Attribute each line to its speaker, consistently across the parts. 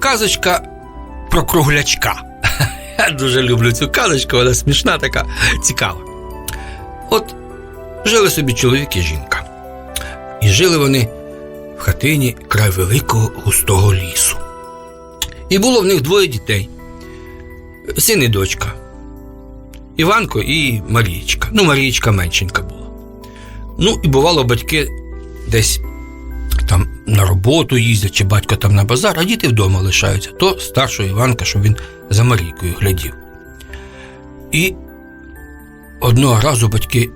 Speaker 1: казочка про круглячка. Я дуже люблю цю казочку, вона смішна, така цікава. От жили собі чоловік і жінка. І жили вони в хатині край великого густого лісу. І було в них двоє дітей: син і дочка. Іванко і Марієчка. Ну, Марієчка меншенька була. Ну, і бувало, батьки десь на роботу їздять, чи батько там на базар, а діти вдома лишаються. То старшого Іванка, щоб він за Марійкою глядів. І одного разу батьки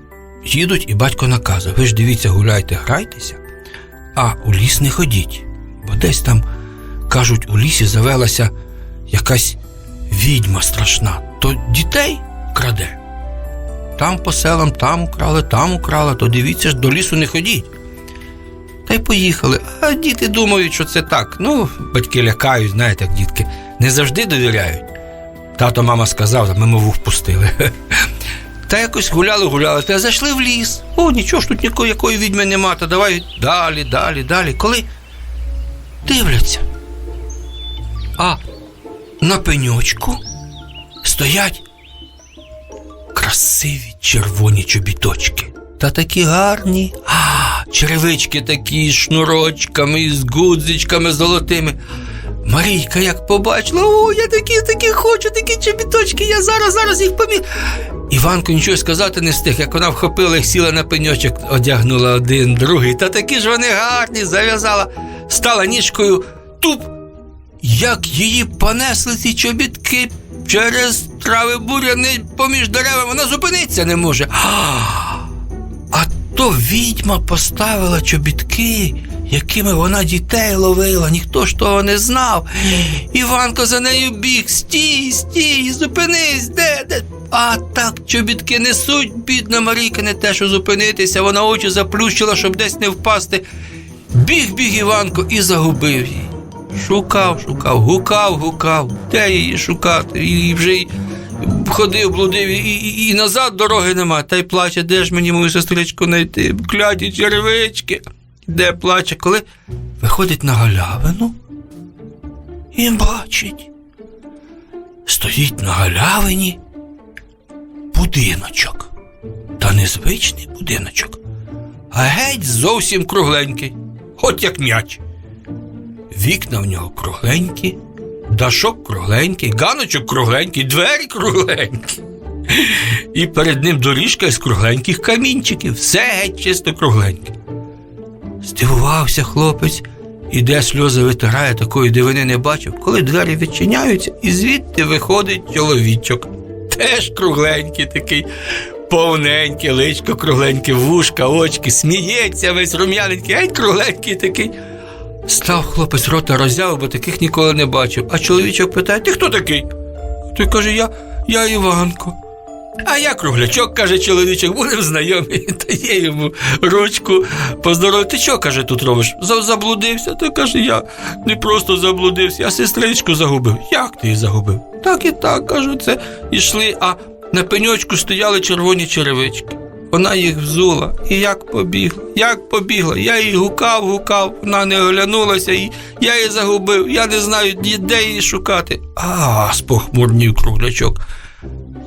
Speaker 1: їдуть, і батько наказує: ви ж дивіться, гуляйте, грайтеся, а у ліс не ходіть. Бо десь там, кажуть, у лісі завелася якась відьма страшна, то дітей краде. Там по селам, там украли, там украли, то дивіться ж, до лісу не ходіть. Та й поїхали. А діти думають, що це так. Ну, батьки лякають, знаєте, як дітки не завжди довіряють. Тато, мама сказав, ми мову впустили. Та якось гуляли, гуляли, та зайшли в ліс. О, нічого ж тут нікої якої відьми нема, та давай далі, далі, далі. Коли дивляться. А на пеньочку стоять красиві червоні чобіточки. Та такі гарні. А, черевички такі з шнурочками, з гудзичками золотими. Марійка як побачила, о, я такі, такі хочу, такі чобіточки, я зараз, зараз їх помі. Іванко нічого сказати не встиг, як вона вхопила їх, сіла на пеньочок, одягнула один, другий. Та такі ж вони гарні, зав'язала, стала ніжкою туп. Як її понесли ці чобітки через трави буряни поміж деревами, вона зупинитися не може. То відьма поставила чобітки, якими вона дітей ловила, ніхто ж того не знав. Іванко за нею біг, стій, стій, зупинись, де, де. А так чобітки несуть, бідна Марійка, не те, що зупинитися, вона очі заплющила, щоб десь не впасти. Біг, біг Іванко і загубив її. Шукав, шукав, гукав, гукав. Де її шукати? І вже й ходив, блудив, і, і, і назад дороги нема. Та й плаче, де ж мені мою сестричку знайти? Кляті черевички. Де плаче, коли виходить на галявину і бачить. Стоїть на галявині будиночок. Та незвичний будиночок, а геть зовсім кругленький, от як м'яч. Вікна в нього кругленькі, дашок кругленький, ганочок кругленький, двері кругленькі. І перед ним доріжка з кругленьких камінчиків, все геть чисто кругленьке. Здивувався хлопець, іде сльози витирає, такої дивини не бачив, коли двері відчиняються, і звідти виходить чоловічок. Теж кругленький такий, повненький, личко кругленьке, вушка, очки, сміється весь рум'яненький, геть кругленький такий. Став хлопець рота роззяв, бо таких ніколи не бачив. А чоловічок питає: ти хто такий? Той каже, я, я Іванко. А я круглячок, каже чоловічок, будемо знайомі. Та є йому ручку поздоровив. Ти що, каже, тут робиш? Заблудився. Той каже, я не просто заблудився, а сестричку загубив. Як ти її загубив? Так і так, кажу, це йшли, а на пеньочку стояли червоні черевички. Вона їх взула і як побігла, як побігла. Я її гукав, гукав, вона не оглянулася, і я її загубив. Я не знаю, де її шукати. А, спохмурнів круглячок.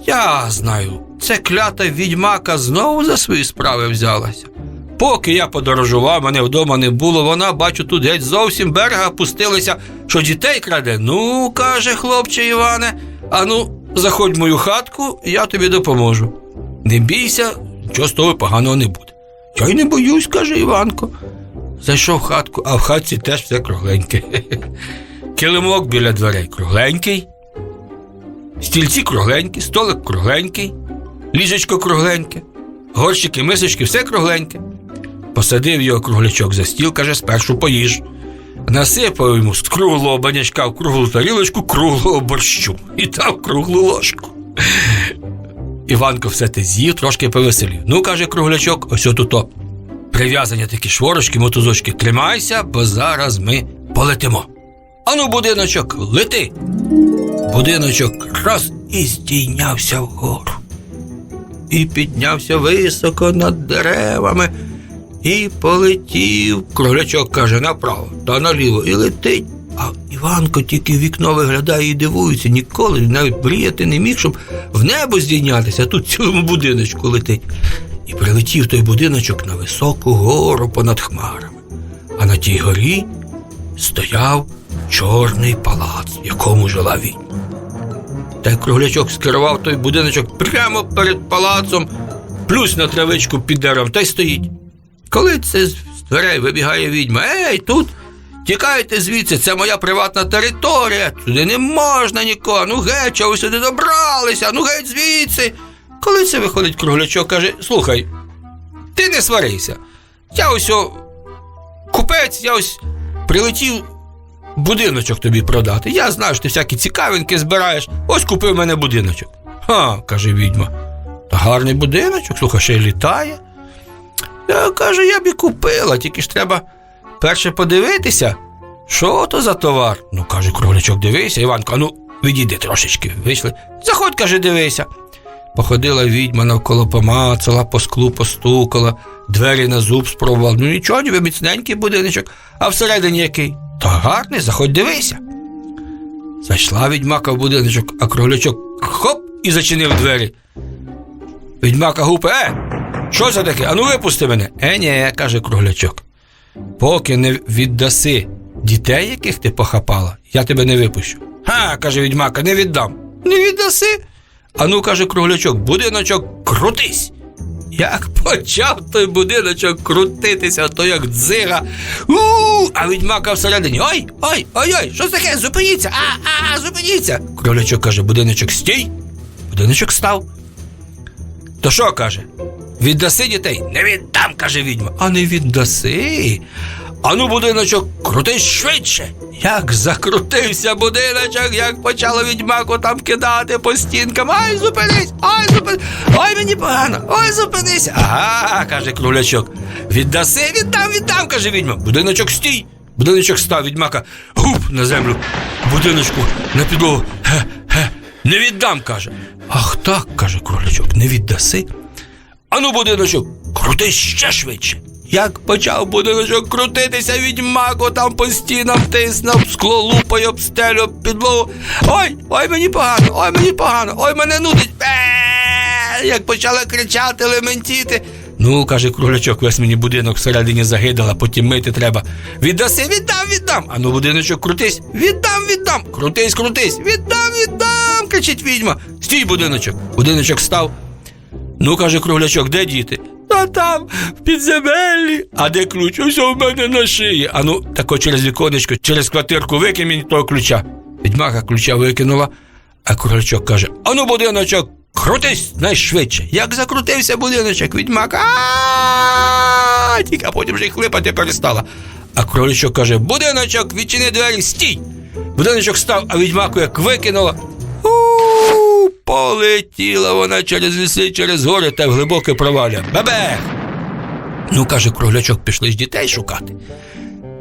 Speaker 1: Я знаю, це клята відьмака знову за свої справи взялася. Поки я подорожував, мене вдома не було, вона, бачу, тут геть зовсім берега пустилася, що дітей краде. Ну, каже хлопче Іване, ану, заходь в мою хатку, я тобі допоможу. Не бійся, нічого з того поганого не буде. Я й не боюсь, каже Іванко. Зайшов в хатку, а в хатці теж все кругленьке. Килимок біля дверей кругленький, стільці кругленькі, столик кругленький, ліжечко кругленьке, горщики, мисочки, все кругленьке. Посадив його круглячок за стіл, каже, спершу поїж. Насипав йому з круглого банячка в круглу тарілочку круглого борщу і дав круглу ложку. Іванко все те з'їв, трошки повеселів. Ну, каже круглячок, ось отуто. Прив'язані такі шворочки, мотузочки, тримайся, бо зараз ми полетимо. Ану, будиночок, лети. Будиночок раз і здійнявся вгору. І піднявся високо над деревами. І полетів. Круглячок каже направо та наліво і летить. Іванко тільки вікно виглядає і дивується, ніколи навіть мріяти не міг, щоб в небо здійнятися, а тут цілому будиночку летить. І прилетів той будиночок на високу гору понад хмарами. А на тій горі стояв чорний палац, в якому жила відьма. Та й круглячок скерував той будиночок прямо перед палацом, плюс на травичку під деревом, та й стоїть. Коли це з дверей вибігає відьма, ей, тут тікайте звідси, це моя приватна територія, туди не можна нікого, ну геть, чого ви сюди добралися, ну геть звідси. Коли це виходить круглячок, каже: слухай, ти не сварися. Я ось о, купець, я ось прилетів будиночок тобі продати. Я знаю, що ти всякі цікавинки збираєш. Ось купив мене будиночок. Ха, каже відьма. Та гарний будиночок, слухай, ще й літає. Я кажу, я б і купила, тільки ж треба перше подивитися, що то за товар. Ну, каже круглячок, дивися, Іванко, ну відійди трошечки. Вийшли. Заходь, каже, дивися. Походила відьма навколо помацала, по склу постукала, двері на зуб спробувала. Ну нічого, ніби міцненький будиночок, а всередині який? Та гарний, заходь дивися. Зайшла відьмака в будиночок, а круглячок хоп і зачинив двері. Відьмака гупе, е, що це таке? Ану випусти мене. Е, ні, каже круглячок. Поки не віддаси дітей, яких ти похапала, я тебе не випущу. Ха, каже відьмака, не віддам. Не віддаси? Ану, каже круглячок, будиночок крутись. Як почав той будиночок крутитися, то як дзига. у А відьмака всередині. Ой, ой, ой, ой, що таке? Зупиніться! А, а, зупиніться. Кролячок каже, будиночок стій. Будиночок став. То що каже? Віддаси дітей? Не віддам, каже відьма. А не віддаси. Ану, будиночок, крутись швидше. Як закрутився будиночок, як почало відьмаку там кидати по стінкам. Ай, зупинись! Ай, зупинись! Ой, мені погано! Ой, зупинись! Ага, каже крулячок. Віддаси, віддам, віддам, каже відьма. Будиночок стій. Будиночок став відьмака. Гуп на землю. Будиночку на підлогу. Не віддам, каже. Ах так, каже кролячок, не віддаси. Ану, будиночок, крутись ще швидше. Як почав будиночок крутитися, відьмаку там по стінам тиснув, скло лупає об стелю, підлогу. Ой, ой, мені погано, ой, мені погано, ой, мене нудить. Е, Як почали кричати, лементіти. Ну, каже кролячок, весь мені будинок всередині загидала, потім мити треба. Віддаси, віддам, віддам. Ану, будиночок, крутись, віддам, віддам. Крутись, крутись, віддам, віддам. кричить відьма. Стій, будиночок. Будиночок став. Ну, каже круглячок, де діти? Та там, в підземеллі. А де ключ? Ось у мене на шиї. А ну, тако через віконечко, через квартирку викинь мені того ключа. Відьмака ключа викинула, а круглячок каже: Ану, будиночок, крутись найшвидше. Як закрутився будиночок, відьмак. а Тільки потім вже й хлипати перестала. А кролячок каже: Будиночок, відчини двері, стій. Будиночок став, а відьмаку як викинула. Полетіла вона через ліси, через гори та в глибоке провалля. Бабех! Ну, каже, круглячок, пішли ж дітей шукати.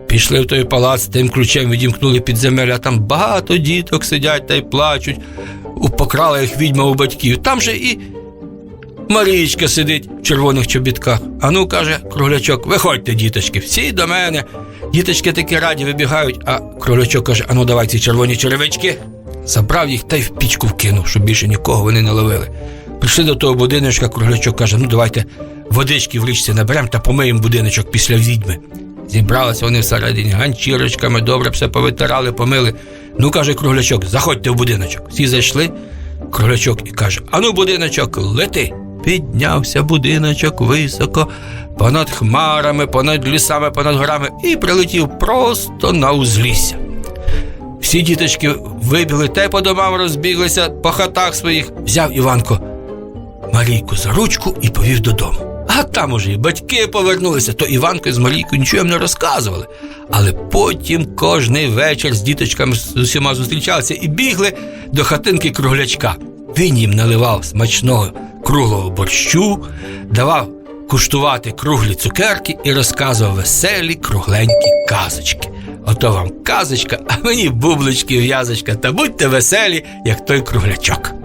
Speaker 1: Пішли в той палац, тим ключем відімкнули підземелля, там багато діток сидять та й плачуть. У- Покрала їх відьма у батьків. Там же і Марічка сидить в червоних чобітках. А ну, каже круглячок, виходьте, діточки, всі до мене. Діточки такі раді вибігають, а круглячок каже: ану, давай ці червоні черевички. Забрав їх та й в пічку вкинув, щоб більше нікого вони не ловили. Прийшли до того будиночка, круглячок каже: ну давайте водички в річці наберемо та помиємо будиночок після відьми. Зібралися вони всередині ганчірочками, добре все повитирали, помили. Ну, каже круглячок, заходьте в будиночок. Всі зайшли. Круглячок і каже: Ану, будиночок, лети. Піднявся будиночок високо, понад хмарами, понад лісами, понад горами і прилетів просто на узлісся. Всі діточки вибігли й по домам розбіглися по хатах своїх. Взяв Іванко Марійку за ручку і повів додому. А там уже і батьки повернулися, то Іванко з Марійкою нічого не розказували. Але потім кожний вечір з діточками з усіма зустрічалися і бігли до хатинки круглячка. Він їм наливав смачного круглого борщу, давав куштувати круглі цукерки і розказував веселі кругленькі казочки. Ото вам казочка, а мені бублички в'язочка, та будьте веселі, як той круглячок.